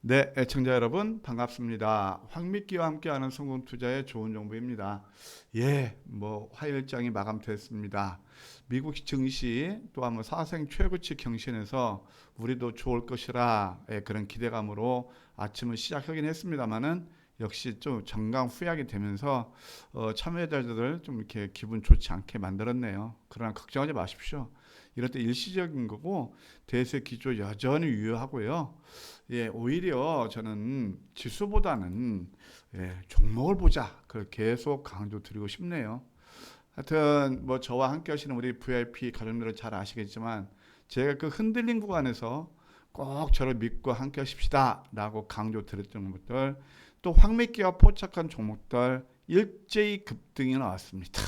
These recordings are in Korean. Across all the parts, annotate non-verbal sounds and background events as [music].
네, 애청자 여러분 반갑습니다. 황미끼와 함께하는 성공 투자의 좋은 정보입니다. 예, 뭐 화요일장이 마감됐습니다. 미국 증시 또한 뭐 사생 최고치 경신에서 우리도 좋을 것이라 예, 그런 기대감으로 아침을 시작하긴 했습니다만은 역시 좀 정강 후약이 되면서 어, 참여자들 좀 이렇게 기분 좋지 않게 만들었네요. 그러나 걱정하지 마십시오. 이럴 때 일시적인 거고 대세 기조 여전히 유효하고요. 예, 오히려 저는 지수보다는 예, 종목을 보자. 그걸 계속 강조 드리고 싶네요. 하여튼 뭐 저와 함께 하시는 우리 VIP 가족들은 잘 아시겠지만 제가 그 흔들린 구간에서 꼭 저를 믿고 함께 하십시다라고 강조 드렸던 것들 또 황매기와 포착한 종목들 일제히 급등이 나왔습니다.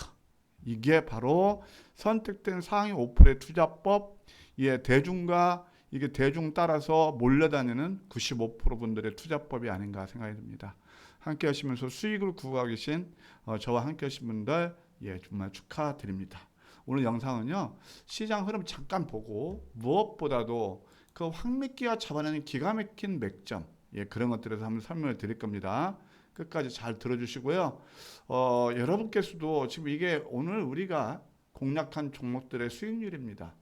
이게 바로 선택된 상위 5%의 투자법, 예, 대중과 이게 대중 따라서 몰려다니는 95% 분들의 투자법이 아닌가 생각이 듭니다. 함께 하시면서 수익을 구하고 계신 어, 저와 함께 하신 분들 예, 정말 축하드립니다. 오늘 영상은요. 시장 흐름 잠깐 보고 무엇보다도 그 황미끼가 잡아내는 기가 막힌 맥점 예, 그런 것들에서 한번 설명을 드릴 겁니다. 끝까지 잘 들어주시고요. 어, 여러분께서도 지금 이게 오늘 우리가 공략한 종목들의 수익률입니다.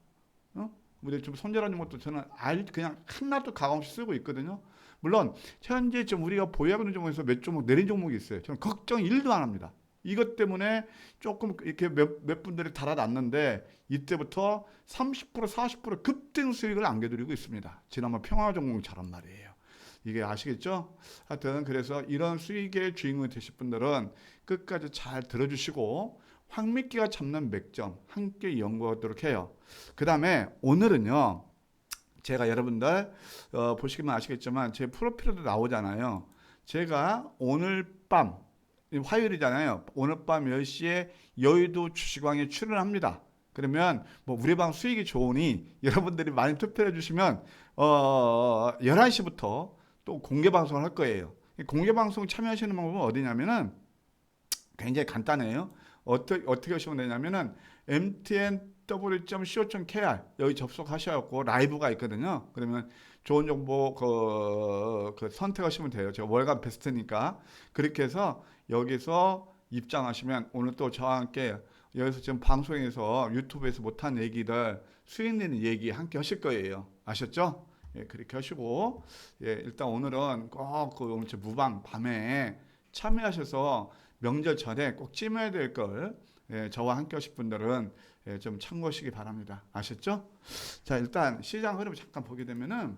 어? 우리 좀 손절하는 것도 저는 알 그냥 하나도 가감없이 쓰고 있거든요. 물론 현재 지금 우리가 보유하고 있는 종목에서 몇 종목 내린 종목이 있어요. 저는 걱정 1도 안 합니다. 이것 때문에 조금 이렇게 몇, 몇 분들이 달아났는데 이때부터 30% 40% 급등 수익을 안겨드리고 있습니다. 지난번 평화 전공처럼 말이에요. 이게 아시겠죠? 하여튼 그래서 이런 수익의 주인공이 되실 분들은 끝까지 잘 들어주시고 황미끼가 잡는 맥점 함께 연구하도록 해요. 그 다음에 오늘은요. 제가 여러분들 어, 보시기만 아시겠지만 제 프로필에도 나오잖아요. 제가 오늘 밤 화요일이잖아요. 오늘 밤 10시에 여의도 주식왕에 출연합니다. 그러면 뭐 우리 방 수익이 좋으니 여러분들이 많이 투표해 주시면 어 11시부터 또 공개 방송을 할 거예요. 공개 방송 참여하시는 방법은 어디냐면은 굉장히 간단해요. 어떻게 어떻게 하시면 되냐면은 mtnw.co.kr 여기 접속하셔갖고 라이브가 있거든요. 그러면 좋은 정보 그, 그 선택하시면 돼요. 제가 월간 베스트니까 그렇게 해서 여기서 입장하시면 오늘 또 저와 함께 여기서 지금 방송에서 유튜브에서 못한 얘기들 수익 내는 얘기 함께 하실 거예요. 아셨죠? 예, 그렇게 하시고 예, 일단 오늘은 꼭그 오늘 저 무방 밤에 참여하셔서 명절 전에 꼭 찜해야 될 걸 예, 저와 함께 하실 분들은 예, 좀 참고하시기 바랍니다. 아셨죠? 자, 일단 시장 흐름 잠깐 보게 되면은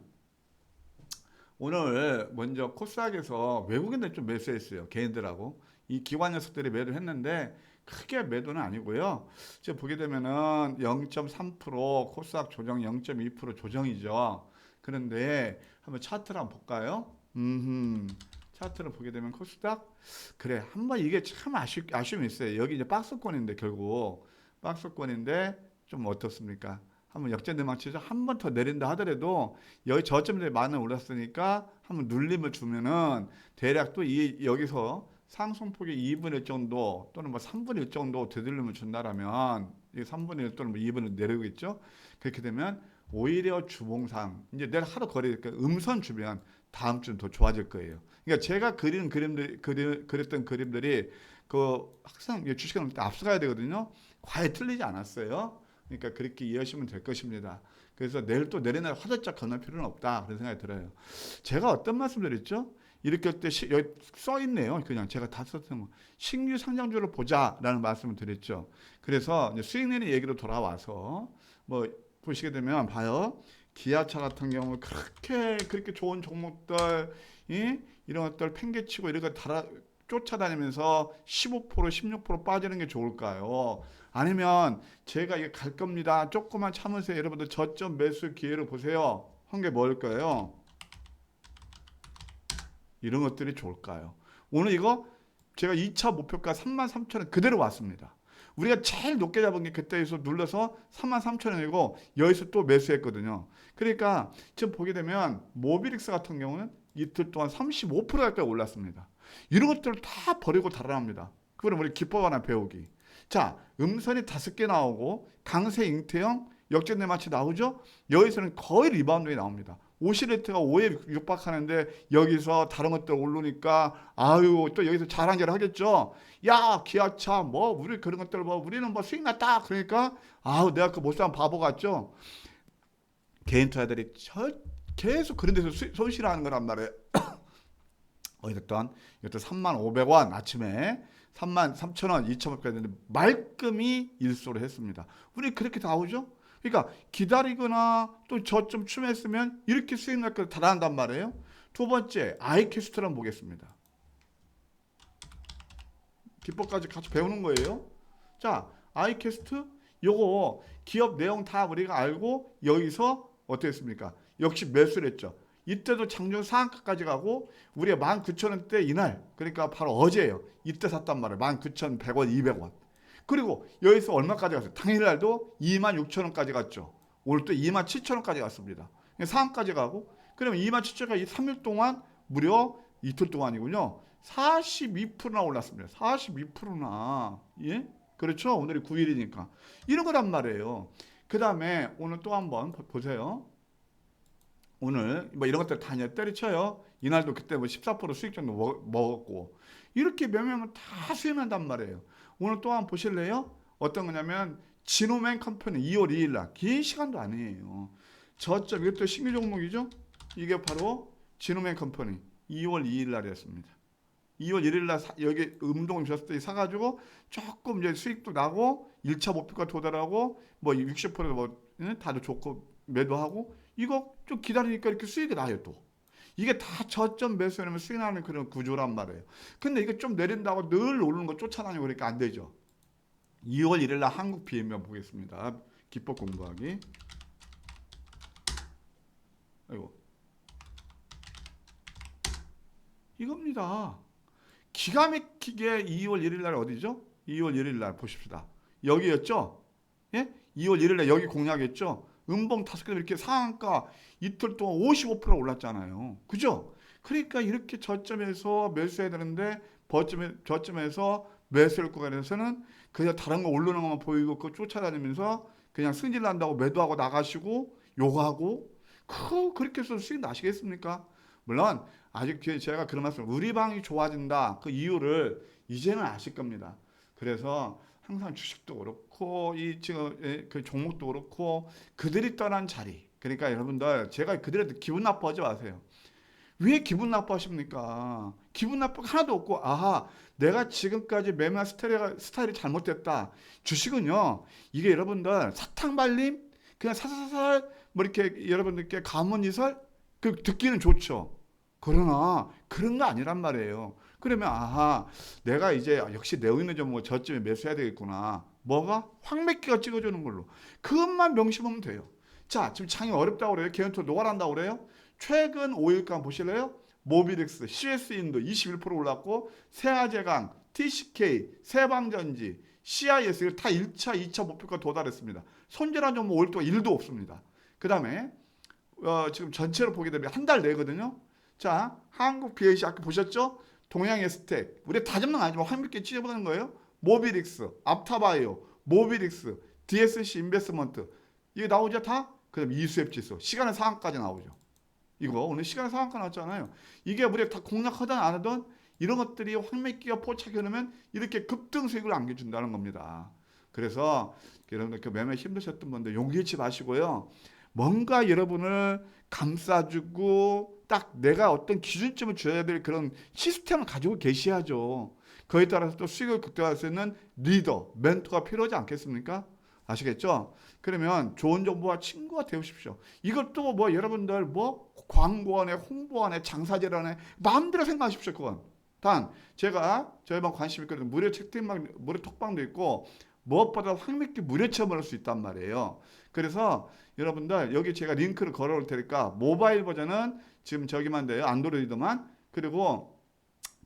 오늘 먼저 코스닥에서 외국인들 좀 매수했어요. 개인들하고 이 기관 녀석들이 매도를 했는데 크게 매도는 아니고요. 지금 보게 되면은 0.3% 코스닥 조정 0.2% 조정이죠. 그런데 한번 차트를 한번 볼까요? 음, 차트를 보게 되면 코스닥 그래 한번 이게 참 아쉬, 아쉬움이 있어요. 여기 이제 박스권인데 결국 박스권인데 좀 어떻습니까? 한번 역전대망 치죠. 한 번 더 내린다 하더라도 여기 저점들이 많이 올랐으니까 한번 눌림을 주면은 대략 또 이 여기서 상승폭의 2분의 1 정도 또는 뭐 3분의 1 정도 되돌림을 준다라면 이 3분의 1 또는 뭐 2분의 1 내리겠죠. 그렇게 되면 오히려 주봉상 이제 내일 하루 거리니까 음선 주면 다음 주는 더 좋아질 거예요. 그러니까 제가 그리는 그림들 그리, 그렸던 그림들이 그 항상 주식을 때 앞서가야 되거든요. 과연 틀리지 않았어요. 그러니까 그렇게 이해하시면 될 것입니다. 그래서 내일 또 내리날 화들짝 건널 필요는 없다 그런 생각이 들어요. 제가 어떤 말씀드렸죠? 이렇게 할 때 여기 써 있네요. 그냥 제가 다 썼던 거. 신규 상장주를 보자라는 말씀을 드렸죠. 그래서 수익 내는 얘기로 돌아와서 뭐 보시게 되면 봐요. 기아차 같은 경우 그렇게 그렇게 좋은 종목들 이 이런 것들 팽개치고 거 달아 쫓아다니면서 15% 16% 빠지는 게 좋을까요? 아니면 제가 이게 갈 겁니다. 조금만 참으세요. 여러분들 저점 매수 기회를 보세요. 한 게 뭘까요? 이런 것들이 좋을까요? 오늘 이거 제가 2차 목표가 33,000원 그대로 왔습니다. 우리가 제일 높게 잡은 게 그때에서 눌러서 33,000원이고 여기서 또 매수했거든요. 그러니까 지금 보게 되면 모비릭스 같은 경우는 이틀 동안 35% 가까이 올랐습니다. 이런 것들을 다 버리고 달아납니다. 그거는 우리 기법 하나 배우기. 자, 음선이 다섯 개 나오고 강세 잉태형 역전내 마치 나오죠? 여기서는 거의 리바운드에 나옵니다. 오시레트가 5에 육박하는데 여기서 다른 것들 오르니까 아유 또 여기서 자랑질을 하겠죠. 야 기아차 뭐 우리 그런 것들 뭐 우리는 뭐 수익 났다 그러니까 아우 내가 그 못산 바보 같죠. 개인 투자들이 절 계속 그런 데서 수, 손실하는 거란 말이에요. [coughs] 어쨌든 이것도 3만 500원 아침에 3만 3천 원, 2천 원까지 했는데 말끔히 일소를 했습니다. 우리 그렇게 나오죠? 그러니까 기다리거나 또 저점 춤했으면 이렇게 수익 날까 달아난단 말이에요. 두 번째 아이캐스트를 한번 보겠습니다. 기법까지 같이 배우는 거예요. 자, 아이캐스트 요거 기업 내용 다 우리가 알고 여기서 어떻게 했습니까? 역시 매수를 했죠. 이때도 장중 상한가까지 가고 우리가 19,000원대 이날 그러니까 바로 어제예요. 이때 샀단 말이에요. 19,100원, 200원. 그리고 여기서 얼마까지 갔어요? 당일날도 26,000원까지 갔죠. 오늘 또 27,000원까지 갔습니다. 상한까지 가고 그러면 27,000원까지 3일 동안 무려 이틀 동안이군요. 42%나 올랐습니다. 42%나. 예? 그렇죠? 오늘이 9일이니까. 이런 거란 말이에요. 그 다음에 오늘 또 한번 보- 보세요. 오늘 뭐 이런 것들 다 이제 때려쳐요. 이날도 그때 뭐 14% 수익 정도 먹, 먹었고 이렇게 매매하면 다 수익난단 말이에요. 오늘 또 한번 보실래요? 어떤 거냐면 진호맨 컴퍼니 2월 2일 날 긴 시간도 아니에요. 저점 이것도 신규 종목이죠? 이게 바로 진호맨 컴퍼니 2월 2일 날이었습니다. 2월 1일 날 사- 여기 음동 오셨을 때 사가지고 조금 이제 수익도 나고 1차 목표가 도달하고 뭐 60%뭐 다들 좋고 매도하고 이거 좀 기다리니까 이렇게 수익이 나요 또. 이게 다 저점 수익 나는 그런 구조란 말이에요. 근데 이게 좀 내린다고 늘 오르는 거 쫓아다니고 그러니까 안 되죠. 2월 1일 날 한국 비행면 보겠습니다. 기법 공부하기. 아이고. 이겁니다. 기가 막히게 2월 1일 날 어디죠? 2월 1일 날 보십시다. 여기였죠? 예? 2월 1일 날 여기 공략했죠? 음봉 다섯 개 이렇게 상한가 이틀 동안 55% 올랐잖아요. 그죠? 그러니까 이렇게 저점에서 매수해야 되는데 저점에, 저점에서 매수할 구간에서는 그냥 다른 거 오르는 것만 보이고 그거 쫓아다니면서 그냥 승질 난다고 매도하고 나가시고 요구하고 그 그렇게 해서 수익 나시겠습니까? 물론 아직 제가 그런 말씀 우리 방이 좋아진다 그 이유를 이제는 아실 겁니다. 그래서 항상 주식도 그렇고 이 지금 예, 그 종목도 그렇고 그들이 떠난 자리 그러니까 여러분들 제가 그들한테 기분 나빠하지 마세요. 왜 기분 나빠하십니까? 기분 나빠 하나도 없고 아하 내가 지금까지 매매 스타일이, 스타일이 잘못됐다. 주식은요 이게 여러분들 사탕 발림 그냥 사사살 뭐 이렇게 여러분들께 가문 이설 그 듣기는 좋죠. 그러나 그런 거 아니란 말이에요. 그러면 아하 내가 이제 역시 내고 있는 종목 저쯤에 매수해야 되겠구나. 뭐가 황맥기가 찍어주는 걸로 그것만 명심하면 돼요. 자 지금 창이 어렵다고 그래요. 개연토 노가란다고 그래요. 최근 5일간 보실래요? 모비렉스, CS인도 21% 올랐고 세아제강, TCK, 세방전지, CIS 다 1차, 2차 목표가 도달했습니다. 손절한 종목 5일 동안 1도 없습니다. 그 다음에 어, 지금 전체로 보게 되면 한 달 내거든요. 자, 한국 BAC 아까 보셨죠? 동양 에스텍. 우리 다 잡는 거 아니지만 한밌게 찢어보는 거예요. 모비릭스, 앞타바이오, 모비릭스, DSC 인베스먼트. 이게 나오죠 다? 그다음 이수앱 지수. 시간의 상한까지 나오죠. 이거 오늘 시간의 상한가 나왔잖아요. 이게 우리가 다 공략하든 안 하든 이런 것들이 황맥기가 포착해 놓으면 이렇게 급등 수익을 안겨준다는 겁니다. 그래서 여러분들 그 매매 힘드셨던 분들 용기 잃지 마시고요. 뭔가 여러분을 감싸주고 딱 내가 어떤 기준점을 줘야 될 그런 시스템을 가지고 계셔야죠. 그에 따라서 또 수익을 극대화할 수 있는 리더, 멘토가 필요하지 않겠습니까? 아시겠죠? 그러면 좋은 정보와 친구가 되십시오. 이것도 뭐 여러분들 뭐 광고하네, 홍보하네, 장사제라네 마음대로 생각하십시오. 그건. 단 제가 저희만 관심 있거든요. 무료 채팅방, 무료 톡방도 있고 무엇보다 황맥기 무료 체험을 할수 있단 말이에요. 그래서 여러분들 여기 제가 링크를 걸어올 테니까 모바일 버전은 지금 저기만 돼요. 안드로이드만. 그리고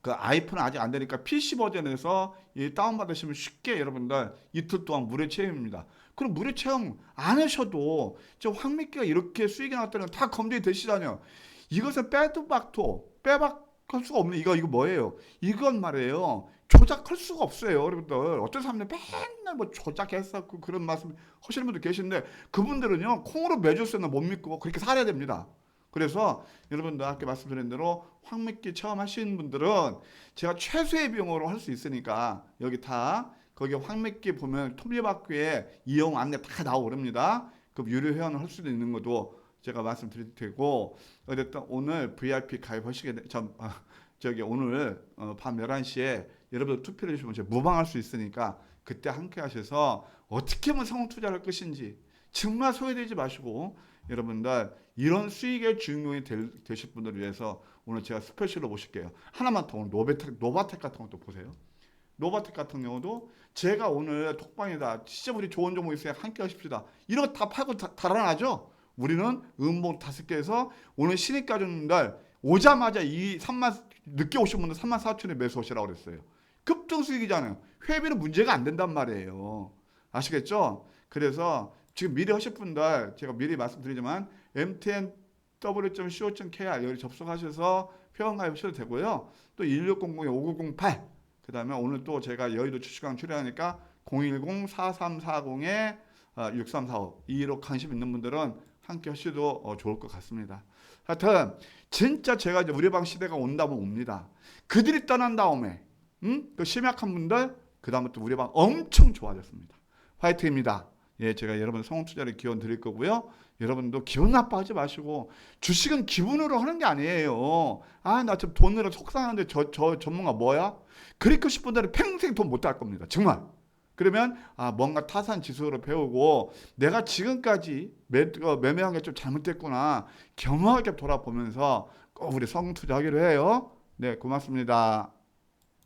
그 아이폰은 아직 안 되니까 PC 버전에서 이 다운받으시면 쉽게 여러분들 이틀 동안 무료 체험입니다. 그럼 무료 체험 안 하셔도 저 황미끼가 이렇게 수익이 나왔다는 건다 검증이 되시다뇨. 이것은 빼도 박도 빼박 할 수가 없는 이거 이거 뭐예요? 이건 말이에요. 조작할 수가 없어요, 여러분들. 어떤 사람들 맨날 뭐 조작했었고 그런 말씀 하시는 분들 계신데 그분들은요 콩으로 매주 쓰는 못 믿고 그렇게 살아야 됩니다. 그래서 여러분들 아까 말씀드린 대로 황미끼 처음 하시는 분들은 제가 최소의 비용으로 할 수 있으니까 여기 다 거기 황미끼 보면 톱니바퀴에 이용 안내 다 나오렵니다. 그럼 유료 회원을 할 수도 있는 것도 제가 말씀드릴 테고 어쨌든 오늘 VIP 가입하시게 되, 저, 아, 저기 오늘 어, 밤 11시에 여러분들 투표를 해주시면 제가 무방할 수 있으니까 그때 함께 하셔서 어떻게 하면 성공 투자를 할 것인지 정말 소외되지 마시고 여러분들 이런 수익의 주인공이 될, 되실 분들을 위해서 오늘 제가 스페셜로 모실게요. 하나만 더 오늘 노베텍, 노바텍 같은 것도 보세요. 노바텍 같은 경우도 제가 오늘 톡방에다 진짜 우리 좋은 정보 있으니까 함께 하십시다. 이런 거 다 팔고 다, 달아나죠. 우리는 음봉 다섯 개에서 오늘 신입 가족분들 오자마자 이 3만 늦게 오신 분들 3만 4천에 매수 오시라고 그랬어요. 급등 수익이잖아요. 회비는 문제가 안 된단 말이에요. 아시겠죠? 그래서 지금 미리 하실 분들 제가 미리 말씀드리지만 MTN w.co.kr 여기 접속하셔서 회원 가입하셔도 되고요. 또 1600-5908 그 다음에 오늘 또 제가 여의도 주식강 출연하니까 010-4340에 6345 이로 관심 있는 분들은 함께 하셔도 어, 좋을 것 같습니다. 하여튼 진짜 제가 이제 우리 방 시대가 온다면 옵니다. 그들이 떠난 다음에 음? 그 심약한 분들 그 다음부터 우리 방 엄청 좋아졌습니다. 화이팅입니다. 예, 제가 여러분 성공 투자를 기원 드릴 거고요. 여러분도 기분 나빠하지 마시고 주식은 기분으로 하는 게 아니에요. 아, 나 지금 돈으로 속상한데 저, 저 전문가 뭐야? 그렇게 싶은 분들은 평생 돈못딸 겁니다. 정말. 그러면 아 뭔가 타산 지수로 배우고 내가 지금까지 매, 어, 매매한 게 좀 잘못됐구나 겸허하게 돌아보면서 꼭 우리 성공 투자하기로 해요. 네, 고맙습니다.